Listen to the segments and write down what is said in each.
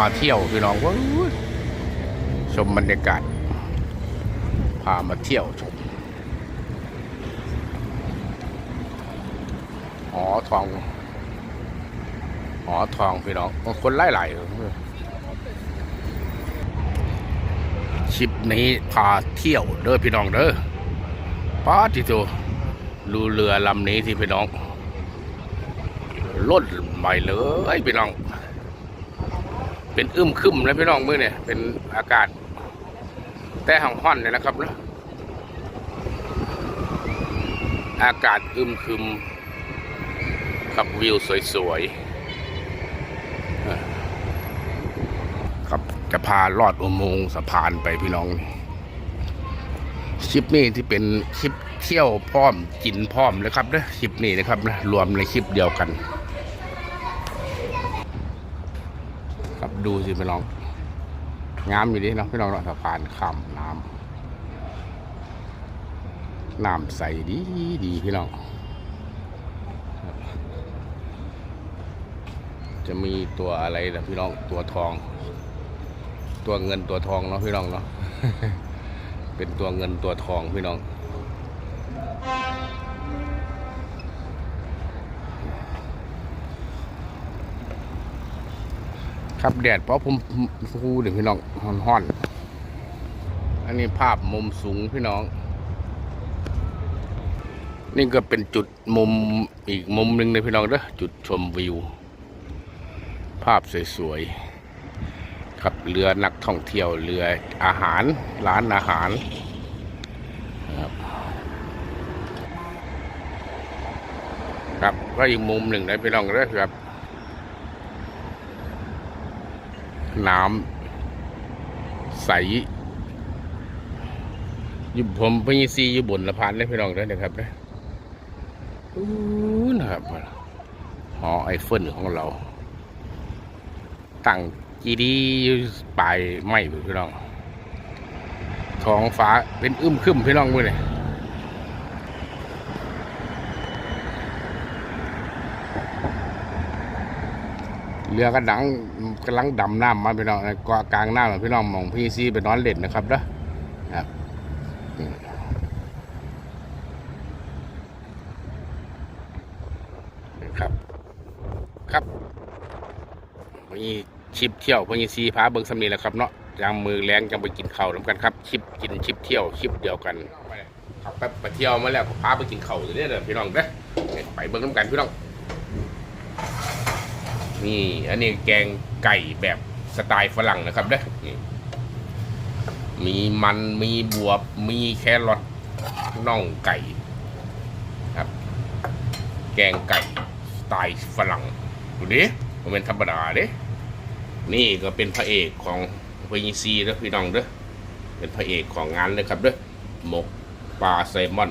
ามาเที่ยวพี่น้องว้ยชมบรรยากาศ พามาเที่ยวชมหอทองหอทองพี่น้องคนไล่ไหลายๆชิปนี้พาเที่ยวเด้อพี่น้องเด้อป้าติโตดูเรือลำนี้ที่พี่น้องล่นใหม่เลยพี่น้อง เป็นอึมครึมเลยพี่น้องมือเนี่ยเป็นอากาศ แต่ห้องห้อนเนี่ยนะครับนะอากาศอึมครึมขับวิวสวยๆครับจะพาลอดอุโมงค์สะพานไปพี่น้องคลิปนี้ที่เป็นคลิปเที่ยวพร้อมกินพร้อมเลยครับนะคลิปนี้นะครับนะรวมในคลิปเดียวกัน ครับ ดูสิพี่น้องงามอยู่ดิเนาะพี่น้องเนาะสะพานข้ามน้ำน้ำใสดีดีพี่น้องจะมีตัวอะไรนะพี่น้องตัวทอง ตัวเงินตัวทองเนาะพี่น้องเนาะเป็นตัวเงินตัวทองพี่น้อง ครับแดดเพราะผมฟูเดี๋ยวพี่น้องห้อนๆอันนี้ภาพมุมสูงพี่น้อง นี่ก็เป็นจุดมุมอีกมุมหนึ่งเลยพี่น้องเด้อจุดชมวิว ภาพสวยๆครับเรือนักท่องเที่ยวเรืออาหารร้านอาหารครับครับก็อีกมุมหนึ่งนะพี่น้องเด้อครับ น้ำใสอยู่ผมพญซีอยู่บนสะพานเลยพี่น้องด้อนะครับเด้ออู้นะครับหอไอเฟิลของเรา ตั้งจีดีอยู่ปลายไม้พี่น้อง ท้องฟ้าเป็นอึมครึมพี่น้องมือเนี่ย เรือก็ดังกำลังดำน้ำมาพี่น้องเกาะกลางน้ำพี่น้องมองพี่ซีไปนอนเล่นนะครับเด้อครับครับครับมีชิปเที่ยวพี่ซีพาเบิ่งสำนีแหล้วครับเนาะยามมือแรงจังไปกินข้าวน้ำกันครับ ชิปกินชิปเที่ยวชิปเดียวกันขับไปไปเที่ยวมาแล้วก็พาไปกินข้าวอยู่เนี่ยเด้อพี่น้องเด้อไปเบิ่งน้ำกันพี่น้อง นี่อันนี้แกงไก่แบบสไตล์ฝรั่งนะครับเด้อมีมันมีบวบ มีแครอทน่องไก่ครับ แกงไก่สไตล์ฝรั่งดูดิมันเป็นธรรมดาเด้นี่ก็เป็นพระเอกของพญิซีเด้อพี่น้องเด้อเป็นพระเอกของงานเลยครับเด้อหมกปลาแซมอน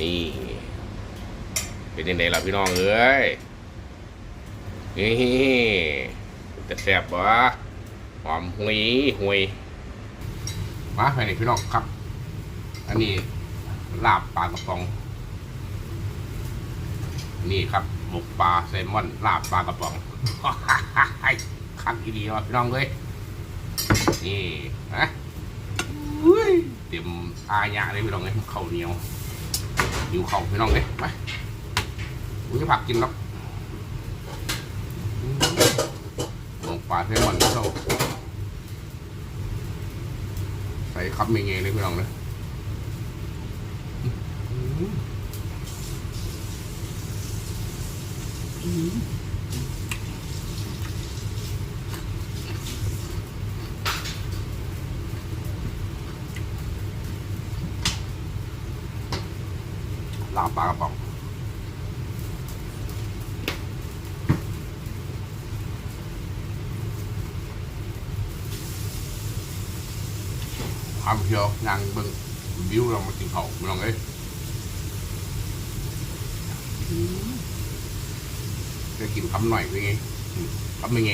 นี่ เป็นยังไงล่ะพี่น้องเอ้ยนี่จะแซ่บวะหอมหุยหุยมาไปนี่พี่น้องครับ อันนี้ลาบปลากระป๋อง นี่ครับหมกปลาแซลมอนลาบปลากระป๋องคักอีดีว่ะพี่น้องเลยนี่นะอุ้ยเต็มอายะเลยพี่น้องเลยข้าวเหนียวหิวข้าวพี่น้องเลยไป อุ้ยผักกินแล้วลงปลาเท่มันเข้าใส่คับเมงเงเลย พี่น้องเลยลาบปลากระป๋องความเพียวนางเบิ่งวิวเรามากินเขาไม่ลองเอ้ยจะกินคำหน่อยเป็นไงอืมคำเป็นไง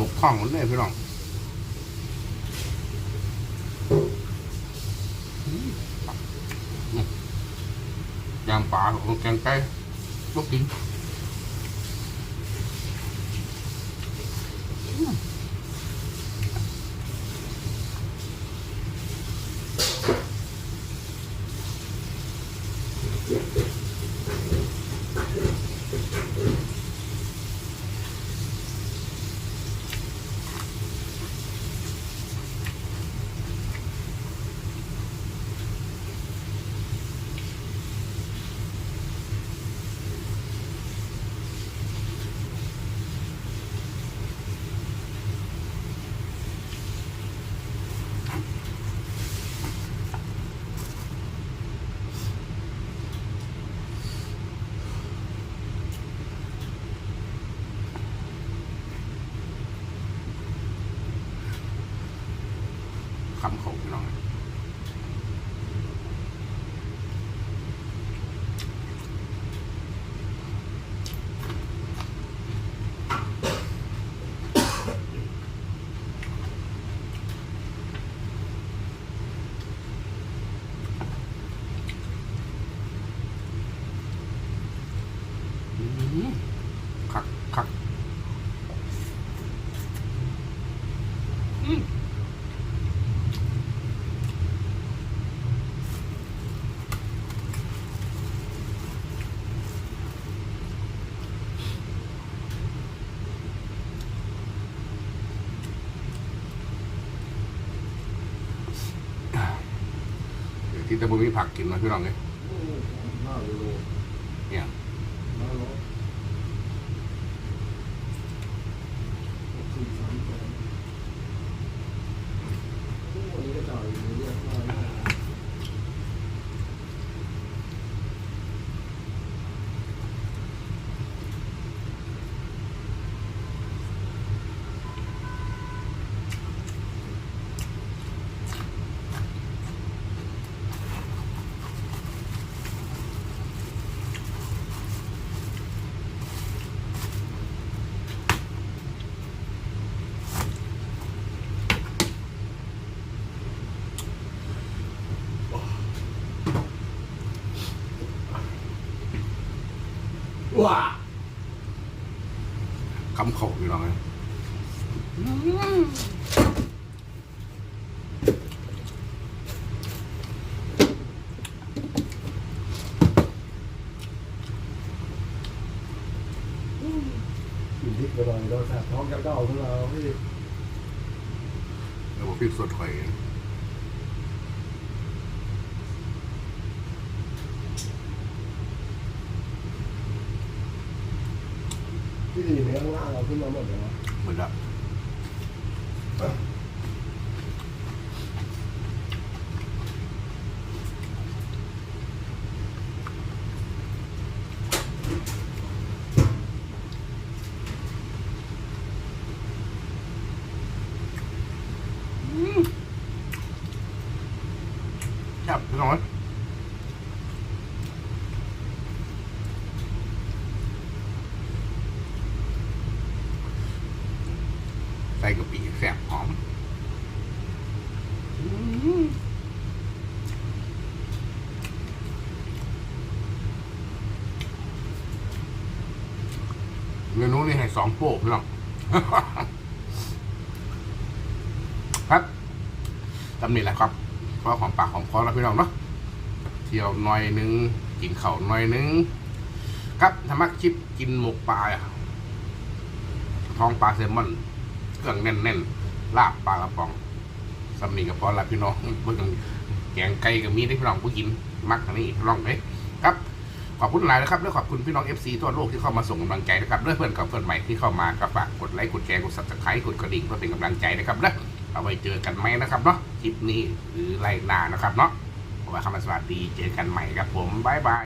หมกข้องมันเลยพี่น้องอืมยางปลาของแกงไก่ลูกกิน คำขาพี่น้องอืมคักคักอืม เดี๋ยวที่ตะบุมีผักกินมาพี่น้องเนี่ย ห้าโล เนี่ย ห้าโลสี่สามสองโอ้อันนี้ก็จ่ายอยู่เรียบร้อยแล้ว ว้าคำเขาพี่น้องเลยกินพริกไปหน่อยเราแสบท้องกับเก้าของเราพี่แล้วพริกสดไข่อย ที่ดีเนื้อข้างล่างเราขึ้นมาหมดเลยวะเหมือนละ ใส่กะปิแซ่บหอมเมนูนี้ให้สองโป๊ะพี่น้องครับตำนี้แหละครับเพราะของปากของคอแล้วพี่น้องเนาะเที่ยวหน่อยนึง กินเข่าหน่อยนึง ครับธรรมะคลิปกินหมกปลาอะท้องปลาแซลมอน เครื่องแน่นๆลาบปลากระป๋องสำนีกับพอละพี่น้องเบิ่งแกงไก่กับมีได้พี่น้องผู้กิน มักอันนี้พี่น้องเอ้ยครับขอบคุณหลายนะครับและขอบคุณพี่น้อง FC ทั่วโลกที่เข้ามาส่งกำลังใจนะครับและเพื่อนกับเพื่อนใหม่ที่เข้ามาก็ฝากกดไลค์กดแชร์กด subscribe กดกระดิ่งเพื่อเป็นกำลังใจนะครับและเอาไว้เจอกันไหมนะครับเนาะคลิปนี้หรือไล่หน้านะครับเนาะขอว่าคำสวัสดีเจอกันใหม่ครับผมบ๊ายบาย